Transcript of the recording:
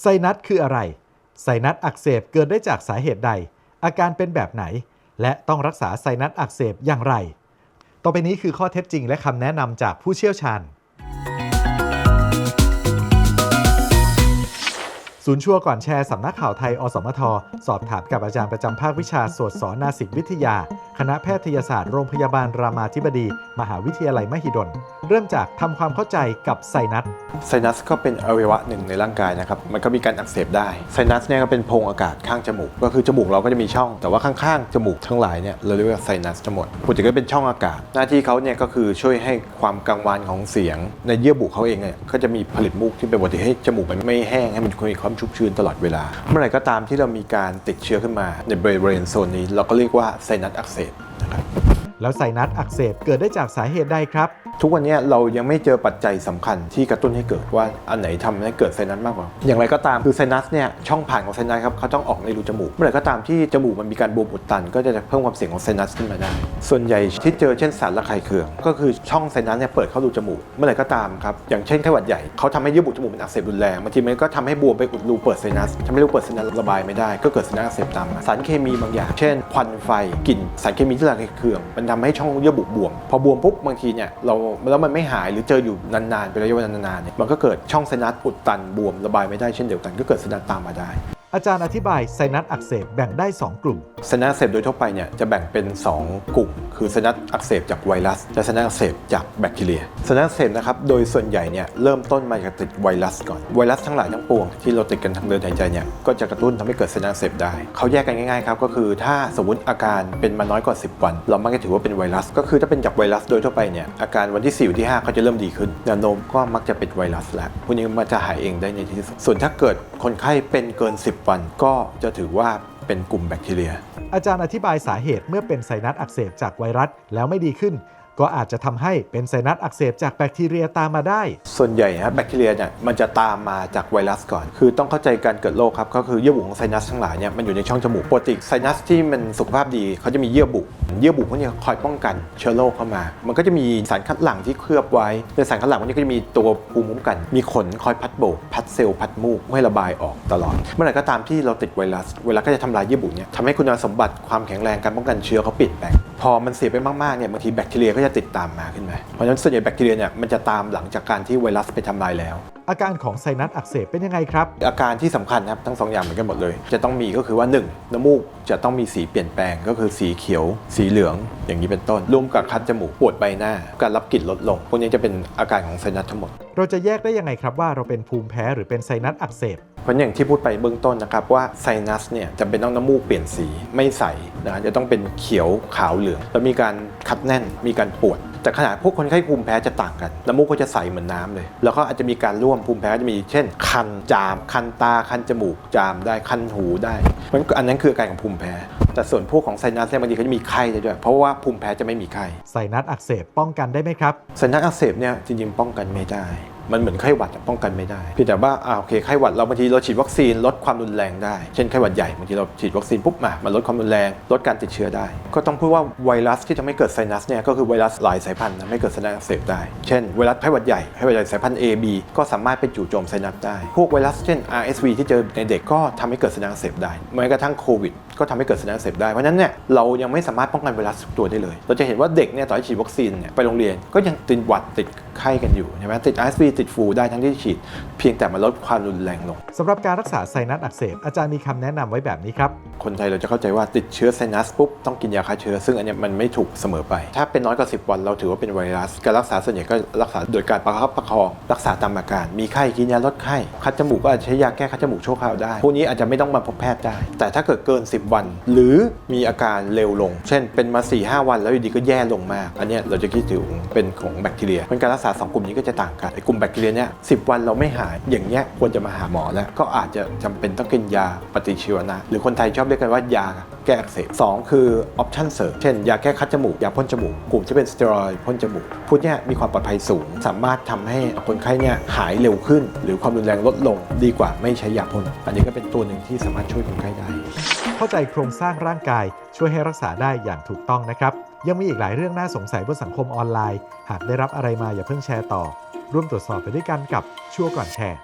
ไซนัสคืออะไร ไซนัสอักเสบเกิดได้จากสาเหตุใด อาการเป็นแบบไหน และต้องรักษาไซนัสอักเสบอย่างไร ต่อไปนี้คือข้อเท็จจริงและคำแนะนำจากผู้เชี่ยวชาญ ศูนย์ชัวร์ก่อนแชร์สำนักข่าวไทย อสมท สอบถามกับอาจารย์ประจำภาควิชาสวดสอนนาสิกวิทยา คณะแพทยศาสตร์โรงพยาบาลรามาธิบดี มหาวิทยาลัยมหิดล เริ่มจากทำความเข้าใจกับไซนัส ไซนัสก็เป็นอวัยวะหนึ่งในร่างกายนะครับ มันก็มีการอักเสบได้ ไซนัสเนี่ยก็เป็นโพรงอากาศข้างจมูก ก็คือจมูกเราก็จะมีช่อง แต่ว่าข้างๆจมูกทั้งหลายเนี่ยเราเรียกว่าไซนัสทั้งหมดพูดถึงก็เป็นช่องอากาศ หน้าที่เขาเนี่ยก็คือช่วยให้ความกังวานของเสียง ในเยื่อบุเขาเองเนี่ยก็จะมีผลิตมูกที่เป็นปกติให้จมูกมันไม่แห้งให้มันมีความชุ่มชื้นตลอดเวลา เมื่อไหร่ก็ตามที่เรามีการติดเชื้อขึ้นมาในบริเวณโซนนี้ เราก็เรียกว่าไซนัสอักเสบนะครับแล้วไซนัสอักเสบเกิดได้จากสาเหตุใดครับ ทุกวันนี้เรายังไม่เจอปัจจัยสำคัญที่กระตุ้นให้เกิดว่าอันไหนทำให้เกิดไซนัสมากกว่า อย่างไรก็ตามคือไซนัสเนี่ยช่องผ่านของไซนัสครับเขาต้องออกในรูจมูกเมื่อไหร่ก็ตามที่จมูกมันมีการบวมอุดตัน ก็จะเพิ่มความเสี่ยงของไซนัสขึ้นมาได้ ส่วนใหญ่ที่เจอเช่นสารระคายเคือง ก็คือช่องไซนัสเนี่ยเปิดเข้ารูจมูกเมื่อไหร่ก็ตามครับอย่างเช่นไข้หวัดใหญ่เขาทำให้เยื่อบุจมูกมันอักเสบรุนแรงบางทีมันก็ทำให้บวมไปอุดรูเปิดไซนัสทำให้รูเปิดไซนัสระบายไม่ได้ ก็เกิดไซนัสอักเสบตามมาสารเคมีบางอย่าง เช่นควันไฟกลิ่นสารเคมีที่ระคายเคืองมันทำให้ช่องเยื่อบุบวม พอบวมปุ๊บบางทีเนี่ยเราแล้วมันไม่หายหรือเจออยู่นานๆเป็นระยะเวลานานๆเนี่ยมันก็เกิดช่องเซนัสอุดตันบวมระบายไม่ได้เช่นเดียวกันก็เกิดเซนัสตามมาได้ อาจารย์อธิบายไซนัสอักเสบแบ่งได้ 2 กลุ่ม ไซนัสอักเสบโดยทั่วไปเนี่ยจะแบ่งเป็น 2 กลุ่ม คือไซนัสอักเสบจากไวรัสและไซนัสอักเสบจากแบคทีเรียไซนัสอักเสบนะครับโดยส่วนใหญ่เนี่ยเริ่มต้นมาจากติดไวรัสก่อนไวรัสทั้งหลายทั้งปวงที่เราติดกันทางเดินหายใจเนี่ยก็จะกระตุ้นทำให้เกิดไซนัสอักเสบได้เขาแยกกันง่ายๆครับก็คือถ้าสมมติอาการเป็นมาน้อยกว่า 10 วัน เรามักจะถือว่าเป็นไวรัส ก็คือถ้าเป็นจากไวรัสโดยทั่วไปเนี่ยอาการวันที่4วันที่5เขาจะเริ่มดีขึ้นแนวโน้มก็มักจะเป็นไวรัสแล้วพวกนี้มันจะหายเองได้ในที่สุดส่วนถ้าเกิดคนไข้เป็นเกิน 10วันก็จะถือว่าเป็นกลุ่มแบคทีเรีย อาจารย์อธิบายสาเหตุเมื่อเป็นไซนัสอักเสบจากไวรัสแล้วไม่ดีขึ้น ก็อาจจะทำให้เป็นไซนัสอักเสบจากแบคทีเรียตามมาได้ ส่วนใหญ่ครับแบคทีเรียเนี่ยมันจะตามมาจากไวรัสก่อน คือต้องเข้าใจการเกิดโรคครับก็คือเยื่อบุของไซนัสทั้งหลายเนี่ยมันอยู่ในช่องจมูกปกติไซนัสที่มันสุขภาพดีเขาจะมีเยื่อบุ เยื่อบุพวกนี้คอยป้องกันเชื้อโรคเข้ามา มันก็จะมีสารคัดหลั่งที่เคลือบไว้ในสารคัดหลั่งพวกนี้ก็จะมีตัวภูมิคุ้มกัน มีขนคอยพัดโบกพัดเซลล์พัดมูกให้ระบายออกตลอด เมื่อไหร่ก็ตามที่เราติดไวรัสไวรัสก็จะทำลายเยื่อบุเนี่ยทำให้คุณสมบัติความแข็งแรงการป้องกันเชื้อเขาเปลี่ยนแปลง พอมันเสียไปมากๆเนี่ยบางทีแบคทีเรียก็จะติดตามมาขึ้นมาเพราะฉะนั้นส่วนใหญ่แบคทีเรียเนี่ยมันจะตามหลังจากการที่ไวรัสไปทำลายแล้ว อาการของไซนัสอักเสบเป็นยังไงครับ อาการที่สำคัญนะครับทั้งสองอย่างเหมือนกันหมดเลย จะต้องมีก็คือว่า 1. น้ำมูกจะต้องมีสีเปลี่ยนแปลงก็คือสีเขียว สีเหลือง อย่างนี้เป็นต้นร่วมกับคัดจมูกปวดใบหน้า การรับกลิ่นลดลงพวกนี้จะเป็นอาการของไซนัสทั้งหมด เราจะแยกได้ยังไงครับว่าเราเป็นภูมิแพ้หรือเป็นไซนัสอักเสบ เพราะอย่างที่พูดไปเบื้องต้นนะครับว่าไซนัสเนี่ยจำเป็นต้องน้ำมูกเปลี่ยนสีไม่ใสนะฮะจะต้องเป็นเขียวขาวเหลืองแล้วมีการคัดแน่นมีการปวดแต่ขนาดพวกคนไข้ภูมิแพ้จะต่างกัน น้ำมูกก็จะใสเหมือนน้ำเลย แล้วก็อาจจะมีการร่วมภูมิแพ้จะมีเช่น คันจาม คันตา คันจมูก จามได้ คันหูได้มันอันนั้นคืออาการของภูมิแพ้ แต่ส่วนพวกของไซนัสเนี่ยบางทีเขาจะมีไข้ได้ด้วย เพราะว่าภูมิแพ้จะไม่มีไข้ ไซนัสอักเสบป้องกันได้ไหมครับ ไซนัสอักเสบเนี่ยจริงๆป้องกันไม่ได้ มันเหมือนไข้หวัดอะป้องกันไม่ได้เพียงแต่ว่าอ่าโอเคไข้หวัดเราบางทีเราฉีดวัคซีนลดความรุนแรงได้ เช่นไข้หวัดใหญ่บางทีเราฉีดวัคซีนปุ๊บมามันลดความรุนแรง ลดการติดเชื้อได้ ก็ต้องพูดว่าไวรัสที่ทำให้เกิดไซนัสเนี่ยก็คือไวรัสหลายสายพันธุ์ทำให้เกิดไซนัสอักเสบได้ เช่นไวรัสไข้หวัดใหญ่ไข้หวัดใหญ่สายพันธุ์ A B ก็สามารถไปจู่โจมไซนัสได้พวกไวรัสเช่น RSV ที่เจอในเด็กก็ทำให้เกิดไซนัสอักเสบได้แม้กระทั่งโควิดก็ทำให้เกิดไซนัสอักเสบได้เพราะฉะนั้นเนี่ยเรายังไม่สามารถป้องกันไวรัสทุกตัวได้เลย เราจะเห็นว่าเด็กเนี่ยต่อให้ฉีดวัคซีนเนี่ยไปโรงเรียนก็ยังติดหวัดติด ไข้กันอยู่ใช่ไหมติด RSV ติดฟลูได้ทั้งที่ฉีด เพียงแต่มาลดความรุนแรงลงสำหรับการรักษาไซนัสอักเสบอาจารย์มีคำแนะนำไว้แบบนี้ครับ คนไทยเราจะเข้าใจว่าติดเชื้อไซนัสปุ๊บต้องกินยาฆ่าเชื้อ ซึ่งอันเนี้ยมันไม่ถูกเสมอไป ถ้าเป็นน้อยกว่า 10 วันเราถือว่าเป็นไวรัส การรักษาส่วนใหญ่ก็รักษาโดยการประคับประคอง รักษาตามอาการ มีไข้กินยาลดไข้ คัดจมูกก็อาจจะใช้ยาแก้คัดจมูกชั่วคราวได้ พวกนี้อาจจะไม่ต้องมาพบแพทย์ได้ แต่ถ้าเกิดเกิน 10 วัน หรือมีอาการเร็วลง เช่น เป็นมา4 5วันแล้วอยู่ดีก็แย่ลงมาก อันเนี้ยเราจะคิดถึงเป็นของแบคทีเรียเพราะการรักษาสองกลุ่มนี้ก็จะต่างกันไอ้กลุ่มแบคทีเรียเนี่ยสิวันเราไม่หายอย่างเงี้ยควรจะมาหาหมอแล้ว ก็อาจจะจำเป็นต้องกินยาปฏิชีวนะ หรือคนไทยชอบเรียกกันว่ายาแก้อักเสบสองคือออปชั่นเสริมเช่น ยาแก้คัดจมูก ยาพ่นจมูก กลุ่มที่เป็นสเตียรอยด์พ่นจมูกพวกเนี้ยมีความปลอดภัยสูง สามารถทำให้คนไข้เนี่ยหายเร็วขึ้น หรือความรุนแรงลดลงดีกว่าไม่ใช้ยาพ่นอันนี้ก็เป็นตัวหนึ่งที่สามารถช่วยคนไข้ได้ เข้าใจโครงสร้างร่างกายช่วยให้รักษาได้อย่างถูกต้องนะครับ ยังมีอีกหลายเรื่องน่าสงสัยบนสังคมออนไลน์ หากได้รับอะไรมาอย่าเพิ่งแชร์ต่อ ร่วมตรวจสอบไปด้วยกันกับชั่วก่อนแชร์